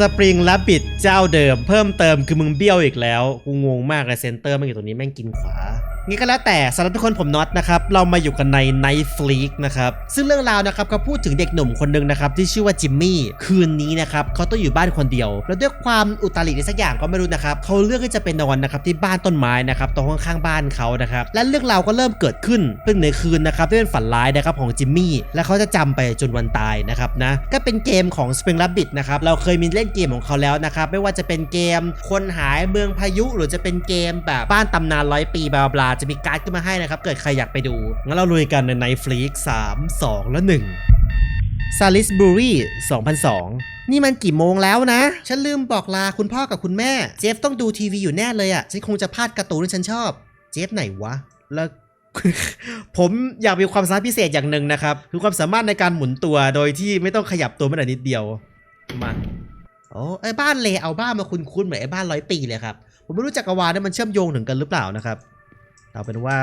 สปริงและบิดเจ้าเดิม เพิ่มเติมคือมึงเบี้ยวอีกแล้ว กูงงมากเลยเซนเตอร์มันอยู่ตรงนี้แม่งกินขวา งี้ก็แล้วแต่สำหรับทุกคนผมน็อตนะครับเรามาอยู่กันใน Night Fleek นะครับซึ่งเรื่องราวนะครับเขาพูดถึงเด็กหนุ่มคนหนึ่งนะครับที่ชื่อว่าจิมมี่คืนนี้นะครับเขาต้องอยู่บ้านคนเดียว แล้วด้วยความอุตริอะไรสักอย่างก็ไม่รู้นะครับเขาเลือกที่จะไปนอนนะครับที่บ้านต้นไม้นะครับตรงข้างๆบ้านเขานะครับและเรื่องราวก็เริ่มเกิดขึ้นเพิ่งในคืนนะครับที่เป็นฝันร้ายนะครับของจิมมี่และเขาจะจำไปจนวันตายนะครับนะก็เป็นเกมของ Spring Rabbit นะครับเราเคยมีเล่นเกมของเขาแล้วนะครับไม่ว่าจะเป็นเกมคนหายเมืองพายุหรือจะเป็นเกมแบบบ้านตำนานร้อยปีบลาจะมีการ์ดขึ้นมาให้นะครับ เกิดใครอยากไปดู งั้นเราลุยกันใน Night Fleek 3 2และ1ซาลิสบูรี2002 นี่มันกี่โมงแล้วนะ ฉันลืมบอกลาคุณพ่อกับคุณแม่ เจฟต้องดูทีวีอยู่แน่เลยอะ่ะ ฉันคงจะพลาดการ์ตูนที่ฉันชอบ เจฟไหนวะ แล้วผมอยากมีความสามารถพิเศษอย่างหนึ่งนะครับ คือความสามารถในการหมุนตัวโดยที่ไม่ต้องขยับตัวแม้แต่นิดเดียว มาโอ้ไอ้บ้านเลเอาบ้านมาคุ้นๆเหมือนไอ้บ้านร้อยปีเลยครับ ผมไม่รู้จักรวาลนี่มันเชื่อมโยงถึงกันหรือเปล่านะครับ เอาเป็นว่า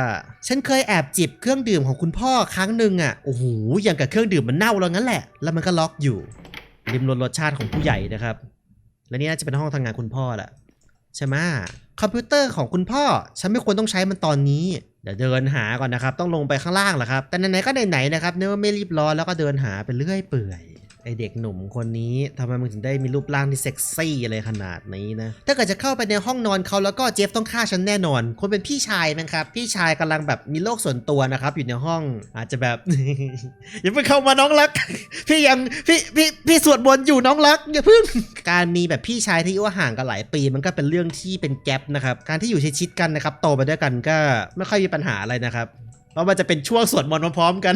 ฉันเคยแอบจิบเครื่องดื่มของคุณพ่อครั้งหนึ่งอะโอ้โหอย่างกับเครื่องดื่มมันเน่าแล้วงั้นแหละ แล้วมันก็ล็อกอยู่ริมรสรสชาติของผู้ใหญ่นะครับ และนี่น่าจะเป็นห้องทำงานคุณพ่อแหละใช่ไหมคอมพิวเตอร์ของคุณพ่อ ฉันไม่ควรต้องใช้มันตอนนี้ เดี๋ยวเดินหาก่อนนะครับ ต้องลงไปข้างล่างแหละครับ แต่ไหนๆก็ไหนๆนะครับเนื่อว่าไม่รีบร้อนแล้วก็เดินหาไปเรื่อยเปื่อย ไอเด็กหนุ่มคนนี้ทำไมมึงถึงได้มีรูปร่างที่เซ็กซี่อะไรขนาดนี้นะ ถ้าเกิดจะเข้าไปในห้องนอนเขาแล้วก็เจฟต้องฆ่าฉันแน่นอน คนเป็นพี่ชายมั้งครับ พี่ชายกำลังแบบมีโลกส่วนตัวนะครับ อยู่ในห้องอาจจะแบบ อย่าเพิ่งเข้ามาน้องรัก พี่ยังพี่พี่พี่สวดมนต์อยู่น้องรักอย่าเพิ่ง การมีแบบพี่ชายที่อายุห่างกันหลายปี มันก็เป็นเรื่องที่เป็นแกลบนะครับ การที่อยู่ชิดๆกันนะครับโตไปด้วยกันก็ไม่ค่อยมีปัญหาอะไรนะครับ เพราะมันจะเป็นช่วงสวดมนต์พร้อมๆกัน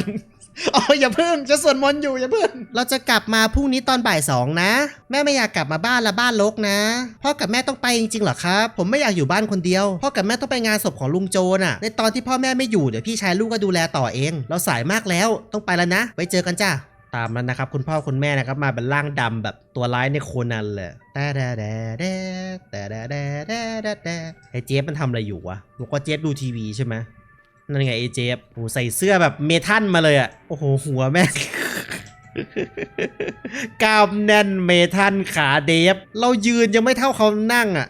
อ๋ออย่าเพิ่งจะสวดมนต์อยู่อย่าเพิ่งเราจะกลับมาพรุ่งนี้ตอนบ่ายสองนะ แม่ไม่อยากกลับมาบ้านละบ้านรกนะ พ่อกับแม่ต้องไปจริงๆเหรอครับ ผมไม่อยากอยู่บ้านคนเดียว พ่อกับแม่ต้องไปงานศพของลุงโจน่ะ ในตอนที่พ่อแม่ไม่อยู่เดี๋ยวพี่ชายลูกก็ดูแลต่อเอง เราสายมากแล้วต้องไปแล้วนะ ไว้เจอกันจ้าตามนั้นนะครับ คุณพ่อคุณแม่นะครับมาเป็นร่างดำแบบตัวร้ายในโคนันเลยแต่แดแดแดแต่แดแดแดแดแดไอ้เจฟมันทำอะไรอยู่วะบอกว่าเจฟดูทีวีใช่ไหม นั่นไงไอเจฟโอ้ใส่เสื้อแบบเมทัลมาเลยอะโอ้โห หัวแม่กล้ามแน่นเมทัลขาเดฟ เรายืนยังไม่เท่าเขานั่งอะ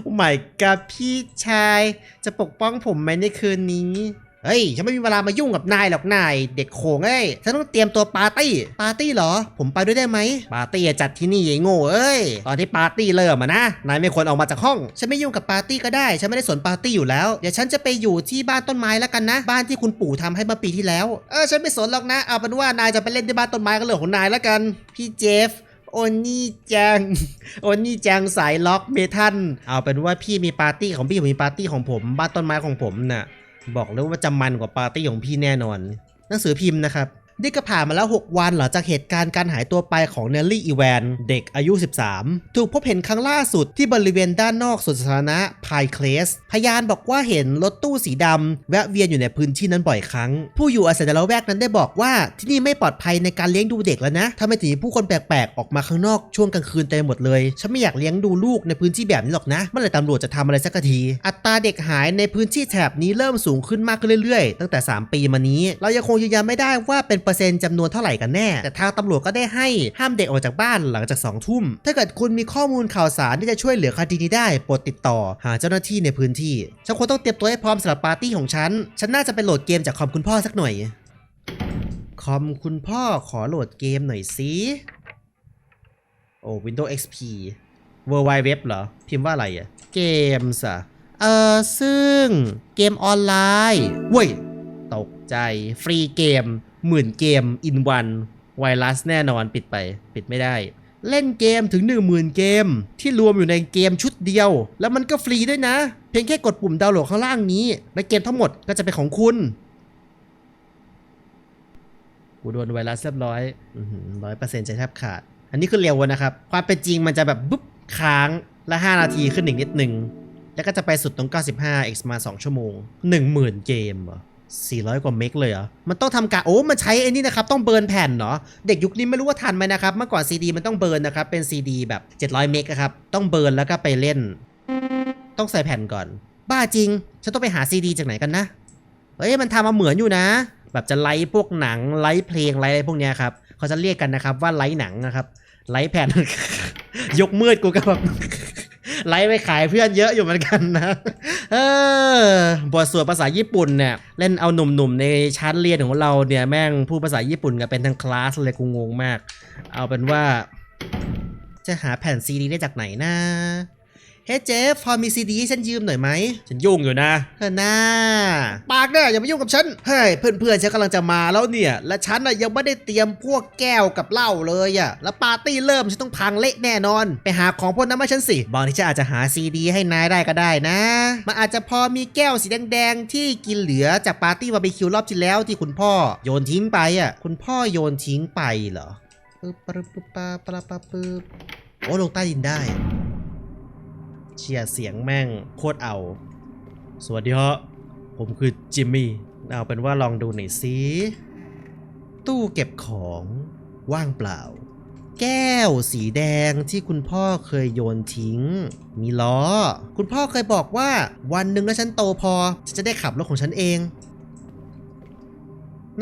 โอ้ my god พี่ชายจะปกป้องผมไหมในคืนนี้ เฮ้ยฉันไม่มีเวลามายุ่งกับนายหรอกนายเด็กโขงเอ้ยฉันต้องเตรียมตัวปาร์ตี้ปาร์ตี้เหรอ ผมไปด้วยได้ไหมปาร์ตี้จัดที่นี่ไอ้โง่เอ้ยตอนที่ปาร์ตี้เริ่มอะนะนายไม่ควรออกมาจากห้อง ฉันไม่ยุ่งกับปาร์ตี้ก็ได้ ฉันไม่ได้สนปาร์ตี้อยู่แล้วเดี๋ยวฉันจะไปอยู่ที่บ้านต้นไม้แล้วกันนะ บ้านที่คุณปู่ทำให้เมื่อปีที่แล้วเออฉันไม่สนหรอกนะเอาเป็นว่านายจะไปเล่นที่บ้านต้นไม้ก็เรื่องของนายแล้วกัน พี่เจฟโอนี่จัง โอนี่จังสายล็อกเมทัลเอาเป็นว่าพี่มีปาร์ตี้ของพี่ผมมีปาร์ตี้ของผม บ้านต้นไม้ของผมน่ะ บอกเลยว่าจะมันกว่าปาร์ตี้ของพี่แน่นอน หนังสือพิมพ์นะครับ นี่ก็ผ่านมาแล้ว 6 วันหลังจากเหตุการณ์การหายตัวไปของเนลลี่อีแวน เด็กอายุ 13 ถูกพบเห็นครั้งล่าสุดที่บริเวณด้านนอกสวนสาธารณะพายเคลส พยานบอกว่าเห็นรถตู้สีดำแวะเวียนอยู่ในพื้นที่นั้นบ่อยครั้ง ผู้อยู่อาศัยในละแวกนั้นได้บอกว่าที่นี่ไม่ปลอดภัยในการเลี้ยงดูเด็กแล้วนะทำไมถึงมีผู้คนแปลกๆ ออกมาข้างนอกช่วงกลางคืนเต็มหมดเลย ฉันไม่อยากเลี้ยงดูลูกในพื้นที่แบบนี้หรอกนะเมื่อไหร่ตำรวจจะทำอะไรสักที อัตราเด็กหายในพื้นที่แถบนี้เริ่มสูงขึ้นมากขึ้นเรื่อยๆ ตั้งแต่ 3 ปีมานี้ เรายังคงยืนยันไม่ได้ว่าเป็นเปอร์เซ็นต์จำนวนเท่าไหร่กันแน่ แต่ทางตำรวจก็ได้ให้ห้ามเด็กออกจากบ้านหลังจาก 2 ทุ่ม ถ้าเกิดคุณมีข้อมูลข่าวสารที่จะช่วยเหลือคดีนี้ได้โปรดติดต่อ หาเจ้าหน้าที่ในพื้นที่ ฉันควรต้องเตรียมตัวให้พร้อมสำหรับปาร์ตี้ของฉัน ฉันน่าจะไปโหลดเกมจากคอมคุณพ่อสักหน่อย คอมคุณพ่อขอโหลดเกมหน่อยสิโอ้ Windows XP World Wide Web เหรอ พิมพ์ว่าอะไรอะเกมส์อะเออซึ่งเกมออนไลน์เว้ย ตกใจ ฟรีเกม หมื่นเกมอินวันไวรัสแน่นอนปิดไป ปิดไม่ได้ เล่นเกมถึง 1 0,000 เกม ที่รวมอยู่ในเกมชุดเดียว แล้วมันก็ฟรีด้วยนะ เพียงแค่กดปุ่มดาวน์โหลดข้างล่างนี้ และเกมทั้งหมดก็จะเป็นของคุณกูโดนไวรัสเรียบร้อยร้อยเปอร์เซ็นต์ใจแทบขาด อันนี้คือเร็วนะครับ ความเป็นจริงมันจะแบบบุ๊บค้างละ 5 นาทีขึ้นอีกนิดนึงแล้วก็จะไปสุดตรง 95 x มา 2 ชั่วโมง 10,000 เกมเหรอ 400 กว่าเมกเลยเหรอ มันต้องทำการโอ้ มันใช้ไอ้นี่นะครับ ต้องเบิร์นแผ่นเนาะเด็กยุคนี้ไม่รู้ว่าทันไหมนะครับ เมื่อก่อนซีดีมันต้องเบิร์นนะครับ เป็นซีดีแบบ 700 เมกครับ ต้องเบิร์นแล้วก็ไปเล่น ต้องใส่แผ่นก่อน บ้าจริง ฉันต้องไปหาซีดีจากไหนกันนะ เฮ้ย มันทำมาเหมือนอยู่นะ แบบจะไลฟ์พวกหนัง ไลฟ์เพลง ไลฟ์อะไรพวกเนี้ยครับ เขาจะเรียกกันนะครับว่าไลท์หนังนะครับ ไลท์แผ่น ยกมืดกูก็แบบ ไลฟ์ไปขายเพื่อนเยอะอยู่เหมือนกันนะเออบทสวดภาษาญี่ปุ่นเนี่ยเล่นเอาหนุ่มๆในชั้นเรียนของเราเนี่ยแม่งพูดภาษาญี่ปุ่นกันเป็นทั้งคลาสเลยกูงงมาก เอาเป็นว่า จะหาแผ่นซีดีได้จากไหนนะ เฮ้เจฟพอมีซีดีให้ฉันยืมหน่อยไหมฉันยุ่งอยู่นะเฮ้ยนะปากเนี่ยอย่ามายุ่งกับฉัน เฮ้ยเพื่อนๆฉันกำลังจะมาแล้วเนี่ย และฉันน่ะยังไม่ได้เตรียมพวกแก้วกับเหล้าเลยอะแล้วปาร์ตี้เริ่มฉันต้องพังเละแน่นอน ไปหาของพวกนั้นมาฉันสิ บางทีฉันอาจจะหาซีดีให้นายได้ก็ได้นะ มันอาจจะพอมีแก้วสีแดงๆที่กินเหลือจากปาร์ตี้บาร์บีคิวรอบที่แล้วที่คุณพ่อโยนทิ้งไปอะคุณพ่อโยนทิ้งไปเหรอปึ๊บปึ๊บปึ๊บปาปาปาปึ๊บโอ้ลงใต้ดินได้ เชียร์เสียงแม่งโคตรเอา สวัสดีฮะผมคือจิมมี่ เอาเป็นว่าลองดูหน่อยสิตู้เก็บของว่างเปล่า แก้วสีแดงที่คุณพ่อเคยโยนทิ้ง มีล้อ คุณพ่อเคยบอกว่าวันหนึ่งถ้าฉันโตพอฉันจะได้ขับรถของฉันเอง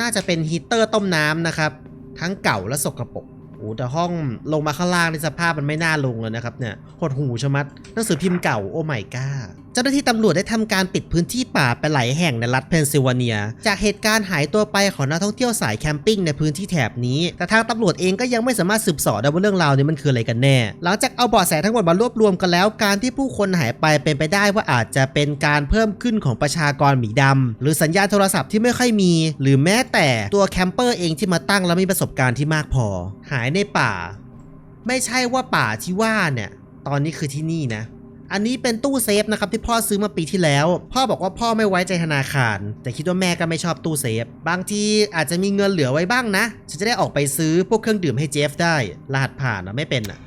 น่าจะเป็นฮีเตอร์ต้มน้ำนะครับ ทั้งเก่าและสกรปรก โอ้แต่ห้องลงมาข้างล่างในสภาพมันไม่น่าลงเลยนะครับเนี่ยหดหูชะมัดหนังสือพิมพ์เก่าโอ้ไม่ก้าเจ้าหน้าที่ตำรวจได้ทำการปิดพื้นที่ป่าไปหลายแห่งในรัฐเพนซิลเวเนีย จากเหตุการณ์หายตัวไปของนักท่องเที่ยวสายแคมปิ้งในพื้นที่แถบนี้ แต่ทางตำรวจเองก็ยังไม่สามารถสืบสอบได้ว่าเรื่องราวนี้มันคืออะไรกันแน่ หลังจากเอาเบาะแสทั้งหมดมารวบรวมกันแล้ว การที่ผู้คนหายไปเป็นไปได้ว่าอาจจะเป็นการเพิ่มขึ้นของประชากรหมีดำหรือสัญญาณโทรศัพท์ที่ไม่ค่อยมี หรือแม้แต่ตัวแคมเปอร์เองที่มาตั้งแล้วมีประสบการณ์ที่มากพอ หายในป่า ไม่ใช่ว่าป่าที่ว่าเนี่ย ตอนนี้คือที่นี่นะ อันนี้เป็นตู้เซฟนะครับที่พ่อซื้อมาปีที่แล้ว พ่อบอกว่าพ่อไม่ไว้ใจธนาคาร แต่คิดว่าแม่ก็ไม่ชอบตู้เซฟ บางทีอาจจะมีเงินเหลือไว้บ้างนะฉันจะได้ออกไปซื้อพวกเครื่องดื่มให้เจฟได้ รหัสผ่านอะไม่เป็นอะ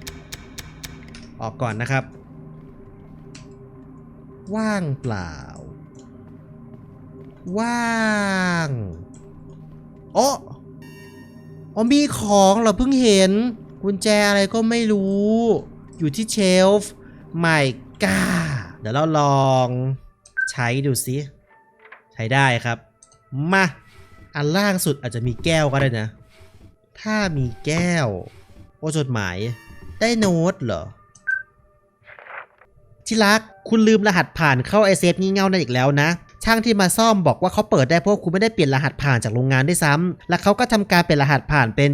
ออกก่อนนะครับ ว่างเปล่า ว่างโอ้อ๋อมีของเหรอเพิ่งเห็น กุญแจอะไรก็ไม่รู้ อยู่ที่เชลฟ์ไม่กล้า เดี๋ยวเราลองใช้ดูสิใช้ได้ครับ มา อันล่างสุดอาจจะมีแก้วก็ได้นะ ถ้ามีแก้ว โอ้จดหมาย ได้โน้ตเหรอ ที่รัก คุณลืมรหัสผ่านเข้าไอเซฟงี่เง่านั่นอีกแล้วนะ ช่างที่มาซ่อมบอกว่าเขาเปิดได้เพราะคุณไม่ได้เปลี่ยนรหัสผ่านจากโรงงานด้วยซ้ำและเขาก็ทำการเปลี่ยนรหัสผ่านเป็น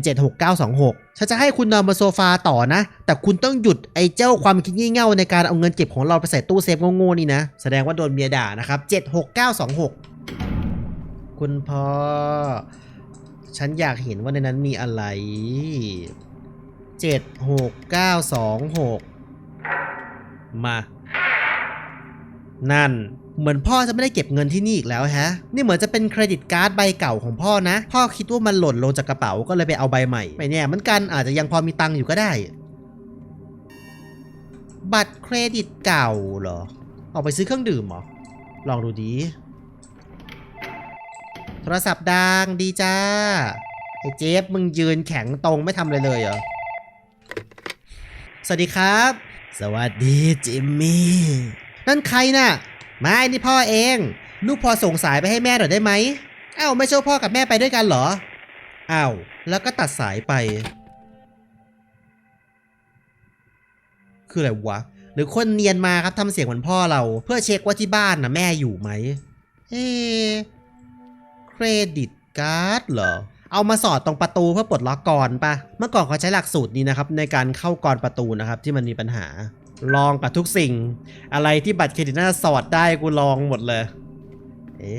76926 ฉันจะให้คุณนอนบนโซฟาต่อนะ แต่คุณต้องหยุดไอ้เจ้าความคิดงี่เง่าในการเอาเงินเก็บของเราไปใส่ตู้เซฟโง่ๆนี่นะ แสดงว่าโดนเมียด่านะครับ 76926 คุณพ่อ ฉันอยากเห็นว่าในนั้นมีอะไร 76926 มา นั่น เหมือนพ่อจะไม่ได้เก็บเงินที่นี่อีกแล้วฮะ นี่เหมือนจะเป็นเครดิตการ์ดใบเก่าของพ่อนะ พ่อคิดว่ามันหล่นลงจากกระเป๋าก็เลยไปเอาใบใหม่ไม่แน่เหมือนกันอาจจะยังพอมีตังค์อยู่ก็ได้ บัตรเครดิตเก่าเหรอ เอาไปซื้อเครื่องดื่มเหรอ ลองดูดี โทรศัพท์ดังดีจ้า ไอ้เจฟมึงยืนแข็งตรงไม่ทำอะไรเลยเหรอ สวัสดีครับ สวัสดีจิมมี่ นั่นใครน่ะ ไม่นี่พ่อเอง ลูกพอส่งสายไปให้แม่หน่อยได้ไหมอ้าวไม่ช่ว่าพ่อกับแม่ไปด้วยกันเหรออ้าวแล้วก็ตัดสายไป คืออะไรวะ หรือคนเนียนมาครับทำเสียงเหมือนพ่อเรา เพื่อเช็คว่าที่บ้านนะแม่อยู่ไหมเอ๊ะเครดิตการ์ดเหรอเอามาสอดตรงประตูเพื่อปลดล็อกก่อนปะเมื่อก่อนเขาใช้หลักสูตรนี้นะครับในการเข้ากรประตูนะครับที่มันมีปัญหา ลองกับทุกสิ่ง อะไรที่บัตรเครดิตน่าสอดได้กูลองหมดเลย เอ๊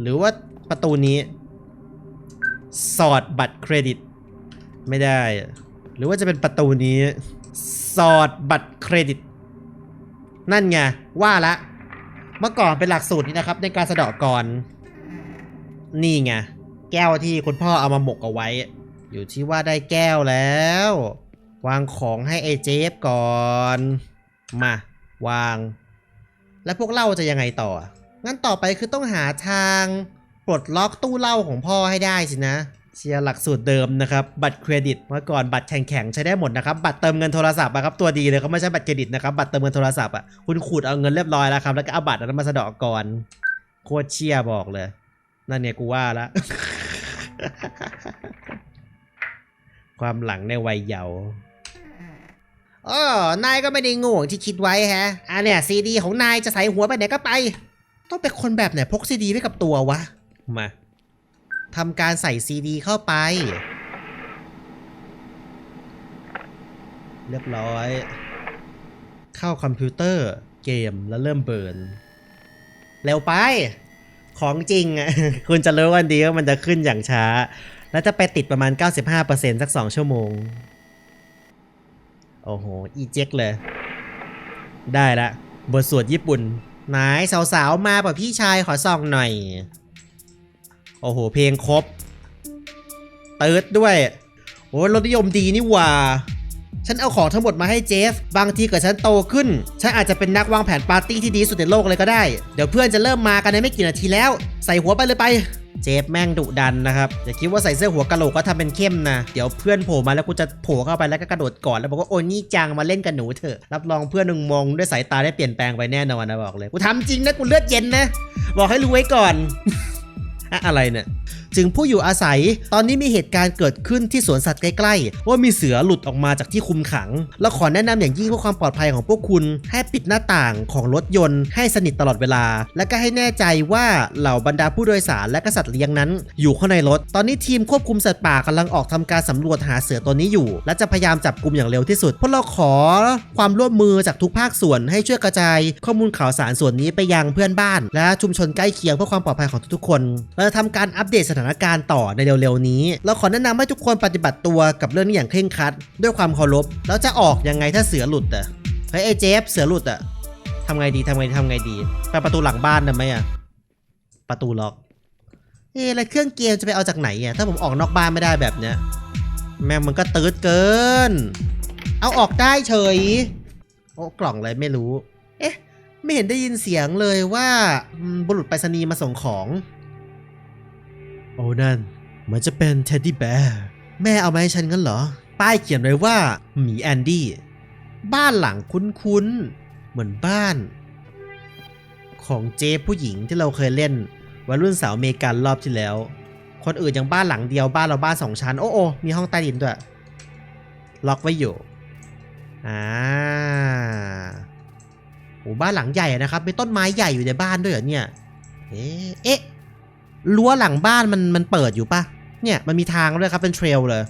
หรือว่าประตูนี้ สอดบัตรเครดิต ไม่ได้ หรือว่าจะเป็นประตูนี้ สอดบัตรเครดิต นั่นไง ว่าละ เมื่อก่อนเป็นหลักสูตรนี้นะครับ ในการสะเดาะกรนี่ไง แก้วที่คุณพ่อเอามาหมกเอาไว้ อยู่ที่ว่าได้แก้วแล้ว วางของให้ไอเจฟก่อน มา วาง แล้วพวกเหล้าจะยังไงต่อ งั้นต่อไปคือต้องหาทางปลดล็อกตู้เหล้าของพ่อให้ได้สินะเชียร์หลักสูตรเดิมนะครับ บัตรเครดิตเมื่อก่อนบัตรแข็งๆใช้ได้หมดนะครับ บัตรเติมเงินโทรศัพท์อะครับตัวดีเลยเขาไม่ใช่บัตรเครดิตนะครับ บัตรเติมเงินโทรศัพท์อะคุณขูดเอาเงินเรียบร้อยแล้วครับ แล้วก็เอาบัตรนั้นมาสะเดอกก่อนโคตรเชียร์บอกเลย นั่นเนี่ยกูว่าละความหลังในวัยเยาว์ เออนายก็ไม่ได้โง่อย่างที่คิดไว้ฮะอะเนี่ยซีดีของนายจะใส่หัวไปไหนก็ไป ต้องเป็นคนแบบไหนพกซีดีไว้กับตัววะ มาทำการใส่ซีดีเข้าไป เรียบร้อย เข้าคอมพิวเตอร์เกมแล้วเริ่มเบิร์นเร็วไป ของจริงอะคุณจะรู้กันดีว่ามันจะขึ้นอย่างช้า แล้วจะไปติดประมาณ 95%สัก 2 ชั่วโมง โอ้โห อีเจ็กเลย ได้ละ บทสวดญี่ปุ่นไหนสาวๆ มาป่ะพี่ชายขอส่องหน่อย โอ้โห เพลงครบ เติร์ดด้วย โอ้รสนิยมดีนี่ว่า ฉันเอาของทั้งหมดมาให้เจฟ บางทีเกิดฉันโตขึ้น ฉันอาจจะเป็นนักวางแผนปาร์ตี้ที่ดีสุดในโลกเลยก็ได้ เดี๋ยวเพื่อนจะเริ่มมากันในไม่กี่นาทีแล้ว ใส่หัวไปเลยไป เจฟแม่งดุดันนะครับ อย่าคิดว่าใส่เสื้อหัวกะโหลกก็ทำเป็นเข้มนะ เดี๋ยวเพื่อนโผล่มาแล้วกูจะโผล่เข้าไปแล้วก็กระโดดก่อนแล้วบอกว่าโอ้นี่จังมาเล่นกับหนูเถอะรับรองเพื่อนมึงมองด้วยสายตาได้เปลี่ยนแปลงไปแน่นอนนะบอกเลยกูทำจริงนะกูเลือดเย็นนะ บอกให้รู้ไว้ก่อน อะอะไรเนี่ยจึงผู้อยู่อาศัย ตอนนี้มีเหตุการณ์เกิดขึ้นที่สวนสัตว์ใกล้ๆ ว่ามีเสือหลุดออกมาจากที่คุมขัง แล้วขอแนะนำอย่างยิ่งเพื่อความปลอดภัยของพวกคุณ ให้ปิดหน้าต่างของรถยนต์ให้สนิทตลอดเวลา และก็ให้แน่ใจว่าเหล่าบรรดาผู้โดยสารและก็สัตว์เลี้ยงนั้น อยู่ข้างในรถ ตอนนี้ทีมควบคุมสัตว์ป่ากำลังออกทำการสำรวจหาเสือตัวนี้อยู่ และจะพยายามจับกลุ่มอย่างเร็วที่สุดพวกเราขอความร่วมมือจากทุกภาคส่วนให้ช่วยกระจาย ข้อมูลข่าวสารส่วนนี้ไปยังเพื่อนบ้าน และชุมชนใกล้เคียงเพื่อความปลอดภัยของทุกๆคน เราจะทำการอัปเดตสถานการณ์ต่อในเร็วๆนี้ เราขอแนะนำให้ทุกคนปฏิบัติตัวกับเรื่องนี้อย่างเคร่งครัด ด้วยความเคารพแล้วจะออกยังไงถ้าเสือหลุดอะเฮ้ยไอ้เจฟเสือหลุดอะทำไงดีทำไงดีทำไงดีไปประตูหลังบ้านได้ไหมอะประตูล็อกเอ๊ะแล้วเครื่องเกมจะไปเอาจากไหนอะถ้าผมออกนอกบ้านไม่ได้แบบเนี้ยแม่งมันก็ตืดเกิน เอาออกได้เฉย โอ้กล่องอะไรไม่รู้ เอ๊ะ ไม่เห็นได้ยินเสียงเลยว่าบุรุษไปรษณีย์มาส่งของ โอ้นั่นเหมือนจะเป็นเท็ดดี้แบร์แม่เอามาให้ฉันงั้นเหรอ ป้ายเขียนไว้ว่าหมีแอนดี้ บ้านหลังคุ้นๆ เหมือนบ้าน ของเจฟผู้หญิงที่เราเคยเล่นวัยรุ่นสาวอเมริกันรอบที่แล้ว คนอื่นยังบ้านหลังเดียวบ้านเราบ้านสองชั้น โอ้โอมีห้องใต้ดินด้วย ล็อกไว้อยู่ อ่าโอ้บ้านหลังใหญ่นะครับมีต้นไม้ใหญ่อยู่ในบ้านด้วยเหรอเนี่ย เอ๊ะ รั้วหลังบ้านมันมันเปิดอยู่ปะเนี่ยมันมีทางด้วยครับเป็นเทรลเลย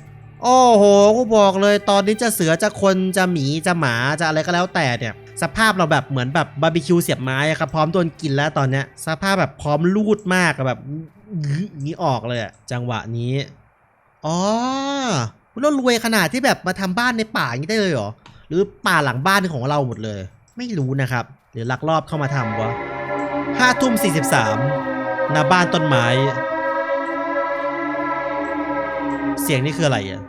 โอ้โหกูบอกเลยตอนนี้จะเสือจะคนจะหมีจะหมาจะอะไรก็แล้วแต่เนี่ย สภาพเราแบบเหมือนแบบบาร์บีคิวเสียบไม้ครับพร้อมโดนกินแล้วตอนเนี้ยสภาพแบบพร้อมลูดมากแบบงี้ออกเลยอะจังหวะนี้อ๋อเรารวยขนาดที่แบบมาทำบ้านในป่าอย่างนี้ได้เลยเหรอหรือป่าหลังบ้านเป็นของเราหมดเลย ไม่รู้นะครับ หรือลักลอบเข้ามาทำวะห้าทุ่มสี่สิบสาม หน้าบ้านต้นไม้ เสียงนี่คืออะไรอะ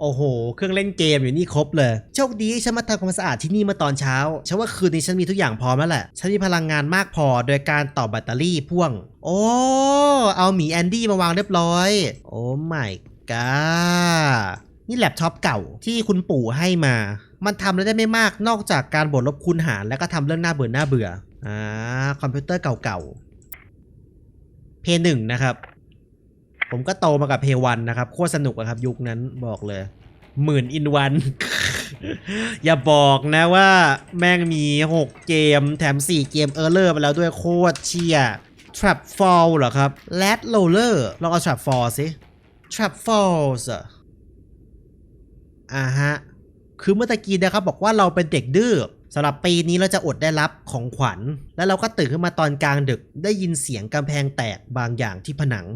โอ้โห เครื่องเล่นเกมอยู่นี่ครบเลย โชคดีฉันมาทำความสะอาดที่นี่เมื่อตอนเช้า ฉันว่าคืนนี้ฉันมีทุกอย่างพร้อมแล้วแหละ ฉันมีพลังงานมากพอโดยการต่อแบตเตอรี่พ่วง โอ้ เอาหมีแอนดี้มาวางเรียบร้อย โอ้ my god นี่แล็ปท็อปเก่าที่คุณปู่ให้มา มันทำอะไรได้ไม่มากนอกจากการบวกลบคูณหารแล้วก็ทำเรื่องหน่าเบื่อหน่าเบื่อ อ่าคอมพิวเตอร์เก่าๆ เพย์หนึ่งนะครับ ผมก็โตมากับเพย์วันนะครับ โคตรสนุกอะครับ ยุคนั้นบอกเลย หมื่นอินวัน อย่าบอกนะว่าแม่งมี 6 เกม แถม 4 เกมเออร์เลอร์ไปแล้วด้วยโคตรเชีย Trap Fall เหรอครับ Lad Roller ลองเอา Trap Fall สิ Trap Falls อะอ่าฮะ คือเมื่อตะกี้นะครับบอกว่าเราเป็นเด็กดื้อ สำหรับปีนี้เราจะอดได้รับของขวัญ แล้วเราก็ตื่นขึ้นมาตอนกลางดึกได้ยินเสียงกำแพงแตกบางอย่างที่ผนัง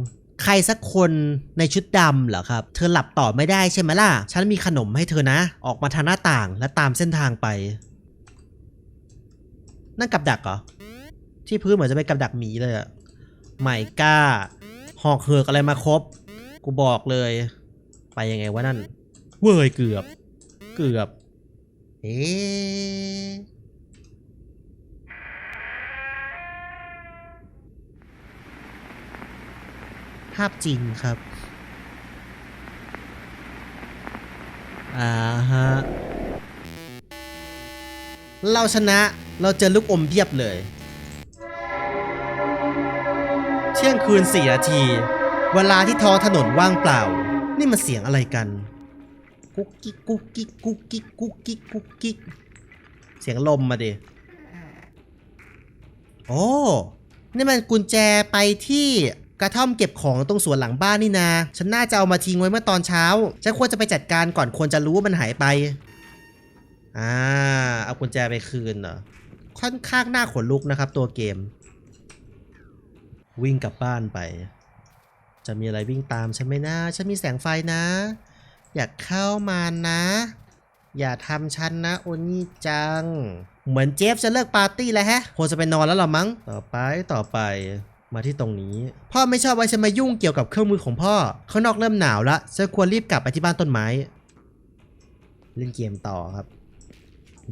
ใครสักคนในชุดดำเหรอครับ เธอหลับต่อไม่ได้ใช่ไหมล่ะ ฉันมีขนมให้เธอนะ ออกมาทางหน้าต่างและตามเส้นทางไป นั่นกับดักเหรอ ที่พื้นเหมือนจะเป็นกับดักหมีเลยอะไม่กล้า หอกเหือกอะไรมาครบ กูบอกเลย ไปยังไงวะนั่น เว้ยเกือบ เกือบ เอ๊ภาพจริงครับ อ่าฮะ เราชนะเราเจอลูกอมเพียบเลย เที่ยงคืนสี่นาที เวลาที่ท้องถนนว่างเปล่า นี่มันเสียงอะไรกัน กุ๊กกิ๊กกุ๊กกิ๊กกุ๊กกิ๊กกุ๊กกิ๊กกุ๊กกิ๊กเสียงลมมาดิโอ้นี่มันกุญแจไปที่กระท่อมเก็บของตรงสวนหลังบ้านนี่นา ฉันน่าจะเอามาทิ้งไว้เมื่อตอนเช้า ฉันควรจะไปจัดการก่อนคนจะรู้ว่ามันหายไป อ่า เอากุญแจไปคืนเหรอ ค่อนข้างน่าขนลุกนะครับ ตัวเกม วิ่งกลับบ้านไป จะมีอะไรวิ่งตามฉันไหมนะ ฉันมีแสงไฟนะ อย่าเข้ามานะ อย่าทำฉันนะโอนี่จัง เหมือนเจฟจะเลิกปาร์ตี้แล้วแฮะคงจะไปนอนแล้วหรอมั้ง ต่อไปต่อไปมาที่ตรงนี้ พ่อไม่ชอบว่าฉันมายุ่งเกี่ยวกับเครื่องมือของพ่อข้างนอกเริ่มหนาวละฉันควรรีบกลับไปที่บ้านต้นไม้ เล่นเกมต่อครับ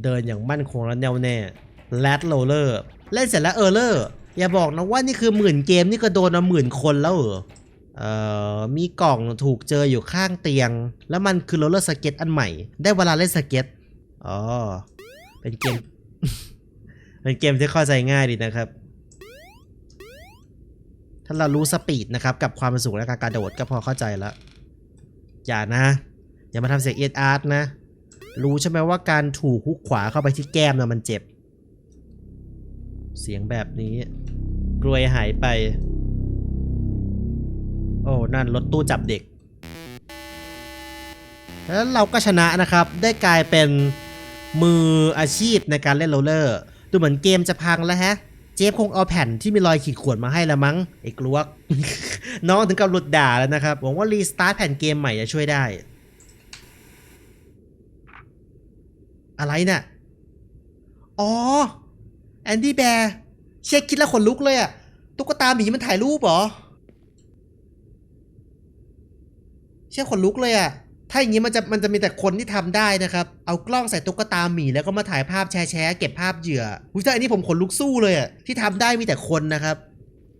เดินอย่างมั่นคงและแน่วแน่แรดโรเลอร์เล่นเสร็จแล้วเออเลอร์อย่าบอกนะว่านี่คือหมื่นเกมนี่ก็โดนมาหมื่นคนแล้วเหรออ มีกล่องถูกเจออยู่ข้างเตียง แล้วมันคือโรลเลอร์สเก็ตอันใหม่ ได้เวลาเล่นสเก็ตอ๋อ เป็นเกม เป็นเกมที่เข้าใจง่ายดีนะครับ ถ้าเรารู้สปีดนะครับ กับความสูงและการกระโดดก็พอเข้าใจแล้ว อย่านะ อย่ามาทำเสียงเอ็ดอาร์ตนะ รู้ใช่ไหมว่าการถูกคุกขวาเข้าไปที่แก้มนะมันเจ็บ เสียงแบบนี้ กลวยหายไป โอ้นั่นรถตู้จับเด็ก แล้วเราก็ชนะนะครับ ได้กลายเป็นมืออาชีพในการเล่นโรลเลอร์ ดูเหมือนเกมจะพังแล้วแฮะ เจฟคงเอาแผ่นที่มีรอยขีดข่วนมาให้แล้วมั้งไอ้กลวก น้องถึงกับหลุดด่าแล้วนะครับ หวังว่ารีสตาร์ทแผ่นเกมใหม่จะช่วยได้ อะไรเนี่ยอ๋อ แอนดี้แบร์เช็คคิดแล้วขนลุกเลยอะตุ๊กตาหมีมันถ่ายรูปเหรอ เชี่ยขนลุกเลยอะถ้าอย่างนี้มันจะมันจะมีแต่คนที่ทำได้นะครับ เอากล้องใส่ตุ๊กตาหมีแล้วก็มาถ่ายภาพแชร์แชร์เก็บภาพเหยื่ออุ้ยถ้าอันนี้ผมขนลุกสู้เลยอะที่ทำได้มีแต่คนนะครับ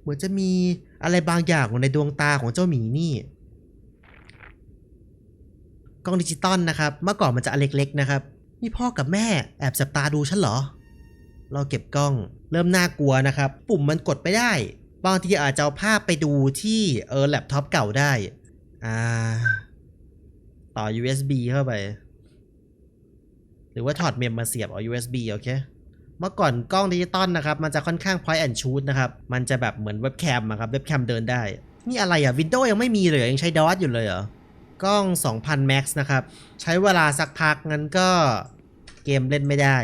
เหมือนจะมีอะไรบางอย่างในดวงตาของเจ้าหมีนี่ กล้องดิจิตอลนะครับ เมื่อก่อนมันจะอันเล็กๆนะครับ นี่พ่อกับแม่แอบจับตาดูฉันเหรอ เราเก็บกล้อง เริ่มน่ากลัวนะครับ ปุ่มมันกดไม่ได้ บางทีอาจจะเอาภาพไปดูที่เออแล็ปท็อปเก่าได้ อ่า ต่อ USB เข้าไป หรือว่าถอดเมมมาเสียบเอา USB โอเค เมื่อก่อนกล้องดิจิตอลนะครับ มันจะค่อนข้าง point and shoot นะครับ มันจะแบบเหมือนเว็บแคมอะครับ เว็บแคมเดินได้ นี่อะไรอะ Windows ยังไม่มีเลยยังใช้ DOS อยู่เลยเหรอ กล้อง 2000 max นะครับ ใช้เวลาสักพักงั้นก็เกมเล่นไม่ได้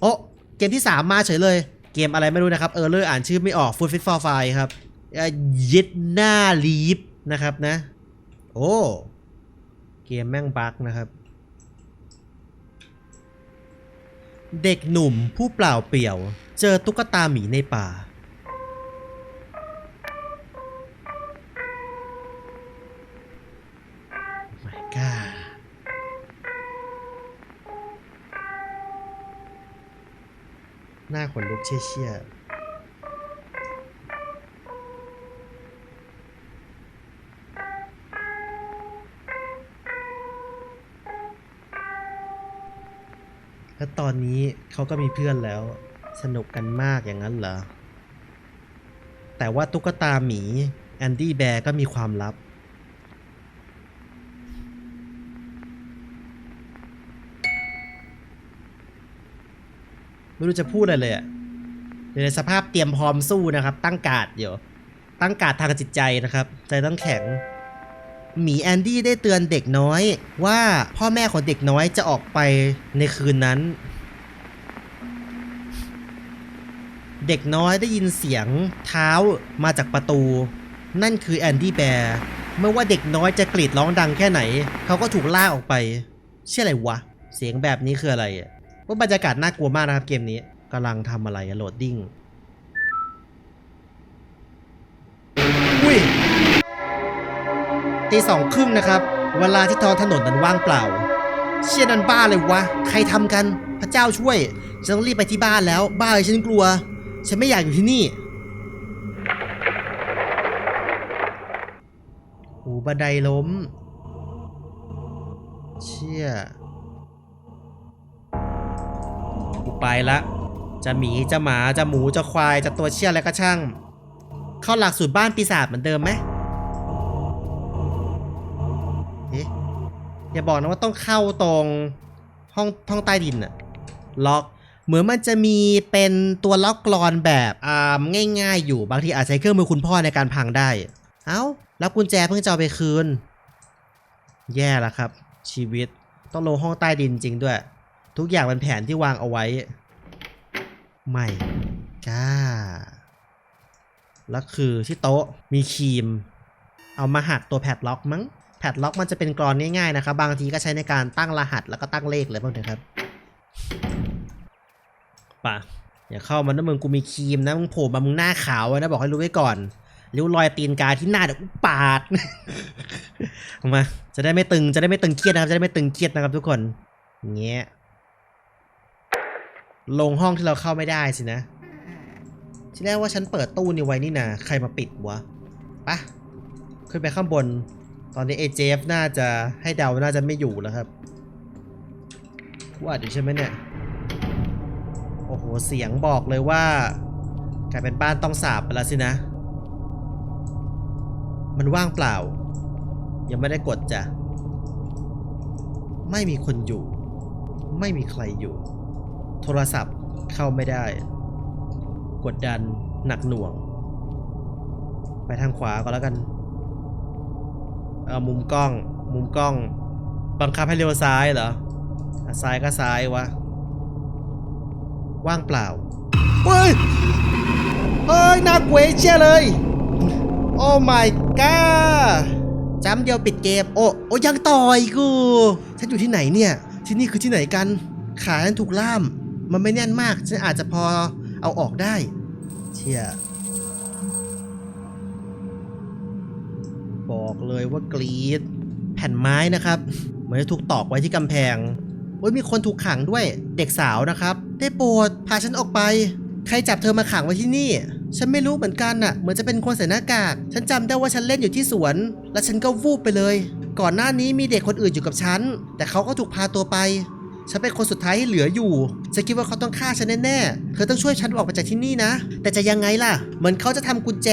โอ้เกมที่ 3 มาเฉยเลย เกมอะไรไม่รู้นะครับ เออเลอร์อ่านชื่อไม่ออก Food Fit for Fire ครับยึดหน้าลีฟนะครับนะ โอ้ เกมแม่งบั๊กนะครับ เด็กหนุ่มผู้เปล่าเปลี่ยว เจอตุ๊กตาหมีในป่า my god หน้าขนลุกเชี่ยๆ แล้วตอนนี้เขาก็มีเพื่อนแล้ว สนุกกันมากอย่างนั้นเหรอ แต่ว่าตุ๊กตาหมีแอนดี้แบร์ก็มีความลับ ไม่รู้จะพูดอะไรเลยอะอยู่ในสภาพเตรียมพร้อมสู้นะครับ ตั้งการ์ดอยู่ ตั้งการ์ดทางจิตใจนะครับ ใจต้องแข็ง หมีแอนดี้ได้เตือนเด็กน้อย ว่าพ่อแม่ของเด็กน้อยจะออกไปในคืนนั้น เด็กน้อยได้ยินเสียงเท้ามาจากประตู นั่นคือแอนดี้แบร์ไม่ว่าเด็กน้อยจะกรีดร้องดังแค่ไหน เขาก็ถูกลากออกไป เชื่ออะไรวะ เสียงแบบนี้คืออะไรว่าบรรยากาศน่ากลัวมากนะครับเกมนี้กำลังทำอะไรโหลดดิ้ง ตีสองครึ่งนะครับ เวลาที่ท้องถนนนั้นว่างเปล่า เชี่ยนันบ้าเลยวะ ใครทำกัน พระเจ้าช่วย ฉันต้องรีบไปที่บ้านแล้ว บ้าเลยฉันกลัว ฉันไม่อยากอยู่ที่นี่โอ้บันไดล้ม เชี่ยกูไปละ จะหมี จะหมา จะหมู จะควาย จะตัวเชี่ยอะไรก็ช่าง เข้าหลักสูตรบ้านปีศาจเหมือนเดิมไหม อย่าบอกนะว่าต้องเข้าตรงห้องห้องใต้ดินอะล็อก เหมือนมันจะมีเป็นตัวล็อกกรอนแบบอ่าง่าย ๆ อยู่บางทีอาจใช้เครื่องมือคุณพ่อในการพังได้ เอ้าแล้วกุญแจเพิ่งจะเอาไปคืน แย่แล้วครับ ชีวิตต้องลงห้องใต้ดินจริงด้วย ทุกอย่างเป็นแผนที่วางเอาไว้ ไม่กล้าแล้วคือที่โต๊ะมีครีม เอามาหักตัวแพดล็อกมั้ง แพดล็อกมันจะเป็นกรอนง่ายๆนะครับ บางทีก็ใช้ในการตั้งรหัสแล้วก็ตั้งเลขเลยพวกนี้ครับป่ะอย่าเข้ามานะมึงกูมีครีมนะมึงโผล่มามึงหน้าขาวนะบอกให้รู้ไว้ก่อนริ้วรอยตีนกาที่หน้าเดี๋ยวกูปาดเอามา จะได้ไม่ตึงจะได้ไม่ตึงเครียดนะครับ จะได้ไม่ตึงเครียดนะครับทุกคนเงี้ยลงห้องที่เราเข้าไม่ได้สินะ ที่แรกว่าฉันเปิดตู้นี่ไว้นี่นะใครมาปิดวะปะขึ้นไปข้างบน ตอนนี้เอเจฟน่าจะให้เดาน่าจะไม่อยู่แล้วครับว่าอยู่ใช่ไหมเนี่ย โอ้โห เสียงบอกเลยว่ากลายเป็นบ้านต้องสาบไปแล้วสินะ มันว่างเปล่า ยังไม่ได้กดจ้ะ ไม่มีคนอยู่ ไม่มีใครอยู่ โทรศัพท์เข้าไม่ได้ กดดันหนักหน่วง ไปทางขวาก็แล้วกัน เออมุมกล้อง มุมกล้อง บังคับให้เลี้ยวซ้ายเหรอซ้ายก็ซ้ายวะ ว่างเปล่า เฮ้ย เฮ้ยน่ากลัวเชี่ยเลย โอ้ my god จำเดียวปิดเกม โอ้ โอ้ยังต่อยกู ฉันอยู่ที่ไหนเนี่ย ที่นี่คือที่ไหนกัน ขาฉันถูกล่าม มันไม่แน่นมาก ฉันอาจจะพอเอาออกได้ เชี่ย บอกเลยว่ากรีดแผ่นไม้นะครับ เหมือนจะถูกตอกไว้ที่กำแพงโอ้ยมีคนถูกขังด้วยเด็กสาวนะครับ ได้โปรดพาฉันออกไป ใครจับเธอมาขังไว้ที่นี่ ฉันไม่รู้เหมือนกันน่ะ เหมือนจะเป็นคนใส่หน้ากาก ฉันจำได้ว่าฉันเล่นอยู่ที่สวน แล้วฉันก็วูบไปเลย ก่อนหน้านี้มีเด็กคนอื่นอยู่กับฉัน แต่เขาก็ถูกพาตัวไป ฉันเป็นคนสุดท้ายที่เหลืออยู่ฉันคิดว่าเขาต้องฆ่าฉันแน่ๆ เธอต้องช่วยฉันออกไปจากที่นี่นะ แต่จะยังไงล่ะ เหมือนเขาจะทำกุญแจ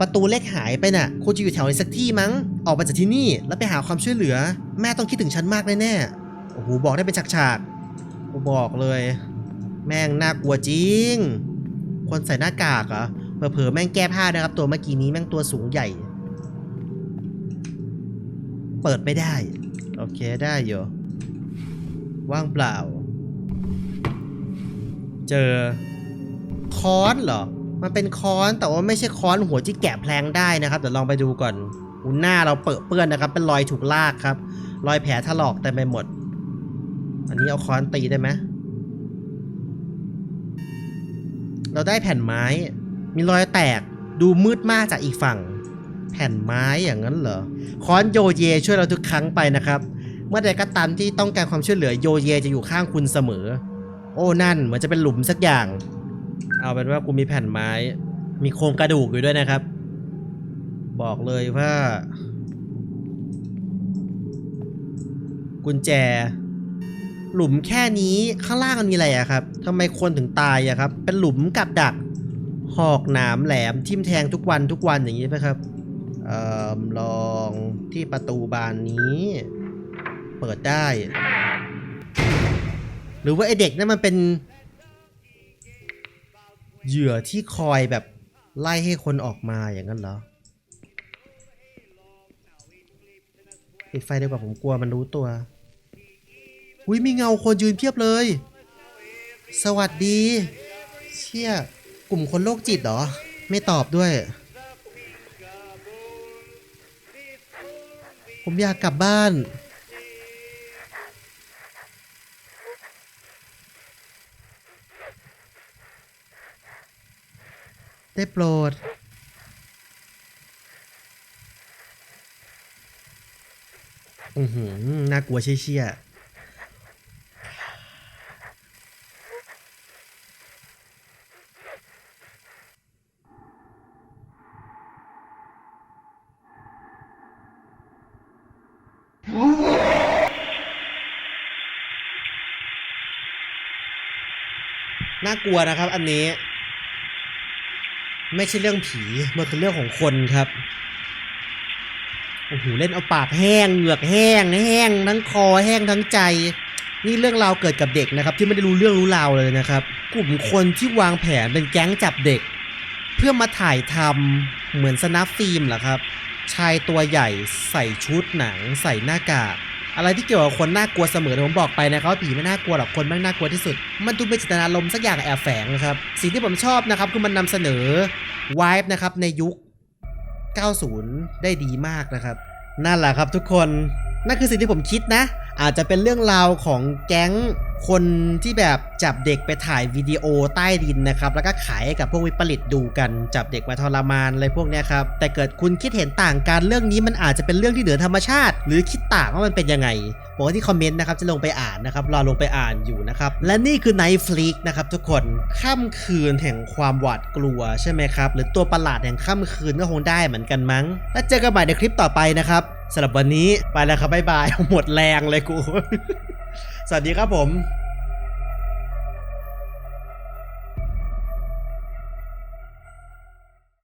ประตูเล็กหายไปน่ะคงจะอยู่แถวไหนสักที่มั้ง ออกมาจากที่นี่แล้วไปหาความช่วยเหลือ แม่ต้องคิดถึงฉันมากแน่ๆ โอ้โหบอกได้เป็นฉากๆ กูบอกเลย แม่งน่ากลัวจริง คนใส่หน้ากากเหรอเผลอๆแม่งแก้ผ้านะครับ ตัวเมื่อกี้นี้แม่งตัวสูงใหญ่ เปิดไม่ได้ โอเคได้อยู่ ว่างเปล่า เจอค้อนเหรอ มันเป็นค้อนแต่ว่าไม่ใช่ค้อนหัวที่แกะแพลงได้นะครับเดี๋ยวลองไปดูก่อนอุหน้าเราเปื้อเปื้อนนะครับ เป็นรอยถูกลากครับ รอยแผลถลอกเต็มไปหมด อันนี้เอาค้อนตีได้ไหมเราได้แผ่นไม้ มีรอยแตกดูมืดมากจากอีกฝั่ง แผ่นไม้อย่างนั้นเหรอค้อนโยเยช่วยเราทุกครั้งไปนะครับ เมื่อใดก็ตามที่ต้องการความช่วยเหลือโยเยจะอยู่ข้างคุณเสมอ โอ้นั่นเหมือนจะเป็นหลุมสักอย่าง เอาเป็นว่ากูมีแผ่นไม้ มีโครงกระดูกอยู่ด้วยนะครับ บอกเลยว่า กุญแจ หลุมแค่นี้ข้างล่างมันมีอะไรอะครับทำไมคนถึงตายอะครับ เป็นหลุมกับดัก หอกหนามแหลมทิ่มแทงทุกวันทุกวันอย่างนี้ไหมครับเอ่อลองที่ประตูบานนี้ เปิดได้ หรือว่าไอเด็กนั่นมันเป็น เหยื่อที่คอยแบบไล่ให้คนออกมาอย่างนั้นเหรอปิดไฟดีกว่าผมกลัวมันรู้ตัว อุ้ยมีเงาคนยืนเพียบเลย สวัสดี เชี่ย กลุ่มคนโรคจิตเหรอ ไม่ตอบด้วย ผมอยากกลับบ้าน ได้โปรด อือหือ น่ากลัวเชี่ยน่ากลัวนะครับอันนี้ ไม่ใช่เรื่องผี มันเป็นเรื่องของคนครับ โอ้โห เล่นเอาปากแห้ง เหงือกแห้ง แห้ง ทั้งคอแห้งทั้งใจ นี่เรื่องราวเกิดกับเด็กนะครับ ที่ไม่ได้รู้เรื่องรู้ราวเลยนะครับ กลุ่มคนที่วางแผนเป็นแก๊งจับเด็ก เพื่อมาถ่ายทำเหมือนสนับฟิล์มเหรอครับ ชายตัวใหญ่ใส่ชุดหนัง ใส่หน้ากาก อะไรที่เกี่ยวกับคนน่ากลัวเสมอผมบอกไปนะครับว่าผีไม่น่ากลัวหรอกคนไม่งน่ากลัวที่สุด มันดูเป็นจิตนาลมสักอย่างแอบแฝงนะครับสิ่งที่ผมชอบนะครับคือมันนำเสนอวายนะครับในยุค 90 ได้ดีมากนะครับนั่นแหละครับทุกคนนั่นคือสิ่งที่ผมคิดนะ อาจจะเป็นเรื่องราวของแก๊ง คนที่แบบจับเด็กไปถ่ายวิดีโอใต้ดินนะครับ แล้วก็ขายให้กับพวกวิปริตดูกัน จับเด็กมาทรมานอะไรพวกนี้ครับ แต่เกิดคุณคิดเห็นต่างกันเรื่องนี้มันอาจจะเป็นเรื่องที่เหนือธรรมชาติ หรือคิดต่างว่ามันเป็นยังไงบอกว่าที่คอมเมนต์นะครับจะลงไปอ่านนะครับรอลงไปอ่านอยู่นะครับ และนี่คือ Night Fleek นะครับทุกคนค่ำคืนแห่งความหวาดกลัวใช่ไหมครับ หรือตัวประหลาดแห่งค่ำคืนก็คงได้เหมือนกันมั้ง แล้วเจอกันใหม่ในคลิปต่อไปนะครับสำหรับวันนี้ไปแล้วครับบ๊ายบายหมดแรงเลยกู สวัสดีครับผม